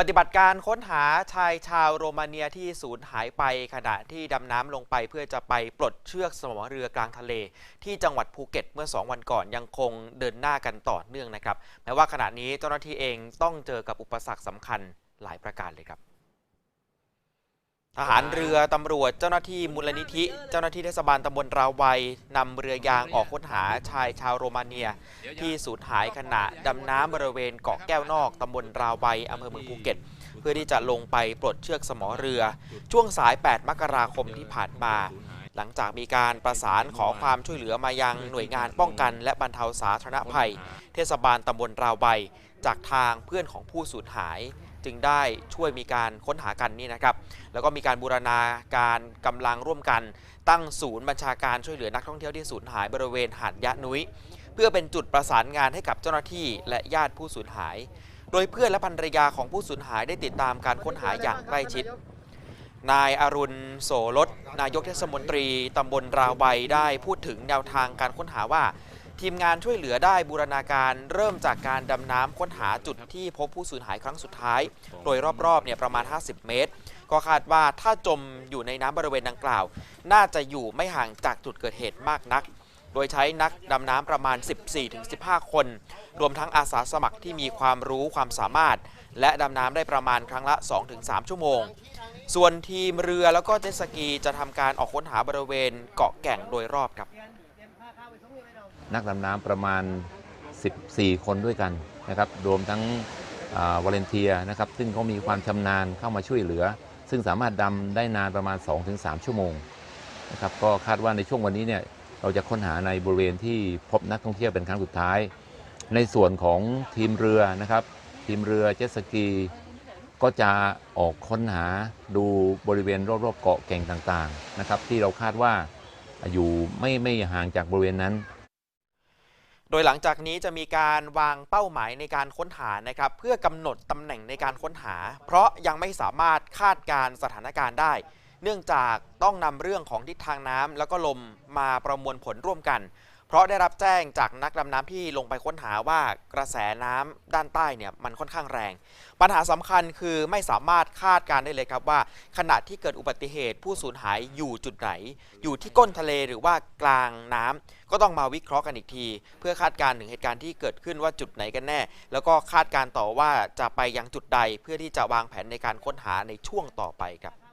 ปฏิบัติการค้นหาชายชาวโรมาเนียที่สูญหายไปขณะที่ดำน้ำลงไปเพื่อจะไปปลดเชือกสมอเรือกลางทะเล ที่จังหวัดภูเก็ตเมื่อ 2 วันก่อนยังคงเดินหน้ากันต่อเนื่องนะครับแม้ว่าขณะนี้เจ้าหน้าที่เองต้องเจอกับอุปสรรคสำคัญหลายประการเลยครับ ทหารเรือตำรวจเจ้าหน้าที่มูลนิธิ เจ้าหน้าที่เทศบาลตำบลราวัยนำเรือยางออกค้นหาชายชาวโรมาเนีย ที่สูญหายขณะดำน้ำบริเวณเกาะแก้วนอกตำบลราวัยอำเภอเมืองภูเก็ต เพื่อที่จะลงไปปลดเชือกสมอเรือ ช่วงสาย 8 มกราคมที่ผ่านมา หลังจากมีการประสานขอความช่วยเหลือมายังหน่วยงานป้องกัน และบรรเทาสาธารณภัย เทศบาลตำบลราวัยจากทางเพื่อนของผู้สูญหาย จึงได้ช่วยมีการค้นหากันนี่นะครับ แล้วก็มีการบูรณาการกำลังร่วมกัน ตั้งศูนย์บัญชาการช่วยเหลือนักท่องเที่ยวที่สูญหายบริเวณหาดยะนุ้ยเพื่อเป็นจุดประสานงานให้กับเจ้าหน้าที่และญาติผู้สูญหาย โดยเพื่อนและภรรยาของผู้สูญหายได้ติดตามการค้นหาอย่างใกล้ชิด นายอรุณโสรสนายกเทศมนตรีตำบลราวัยได้พูดถึงแนวทางการค้นหาว่า ทีมงานช่วยเหลือได้บูรณาการเริ่มจากการดำน้ำค้นหาจุดที่พบผู้สูญหายครั้งสุดท้าย โดยรอบๆเนี่ยประมาณ 50 เมตร ก็คาดว่าถ้าจมอยู่ในน้ำบริเวณดังกล่าว น่าจะอยู่ไม่ห่างจากจุดเกิดเหตุมากนัก โดยใช้นักดำน้ำประมาณ 14-15 คน รวมทั้งอาสาสมัครที่มีความรู้ความสามารถ และดำน้ำได้ประมาณครั้งละ 2-3 ชั่วโมง ส่วนทีมเรือแล้วก็เจ็ตสกีจะทำการออกค้นหาบริเวณเกาะแก่งโดยรอบครับ นักดำน้ำประมาณ 14 คนด้วยกันนะครับรวมทั้งวอลเนเทียนะครับซึ่งเขามีความชำนาญเข้ามาช่วยเหลือ ซึ่งสามารถดำได้นานประมาณ 2-3 ชั่วโมงนะครับก็คาดว่าในช่วงวันนี้เนี่ย เราจะค้นหาในบริเวณที่พบนักท่องเที่ยวเป็นครั้งสุดท้าย ในส่วนของทีมเรือนะครับ ทีมเรือเจ็ตสกีก็จะออกค้นหาดูบริเวณรอบๆเกาะแก่งต่างๆนะครับ ที่เราคาดว่าอยู่ไม่ไม่ห่างจากบริเวณนั้น โดยหลังจากนี้จะมีการวางเป้าหมายในการค้นหานะครับ เพื่อกำหนดตำแหน่งในการค้นหา เพราะยังไม่สามารถคาดการสถานการณ์ได้ เนื่องจากต้องนำเรื่องของทิศทางน้ำแล้วก็ลมมาประมวลผลร่วมกัน เพราะได้รับแจ้งจากนักดำน้ำที่ลงไปค้นหาว่ากระแสน้ำด้านใต้เนี่ยมันค่อนข้างแรง ปัญหาสำคัญคือไม่สามารถคาดการได้เลยครับว่า ขณะที่เกิดอุบัติเหตุผู้สูญหายอยู่จุดไหน อยู่ที่ก้นทะเลหรือว่ากลางน้ำก็ต้องมาวิเคราะห์กันอีกที เพื่อคาดการถึงเหตุการณ์ที่เกิดขึ้นว่าจุดไหนกันแน่ แล้วก็คาดการต่อว่าจะไปยังจุดใดเพื่อที่จะวางแผนในการค้นหาในช่วงต่อไปครับ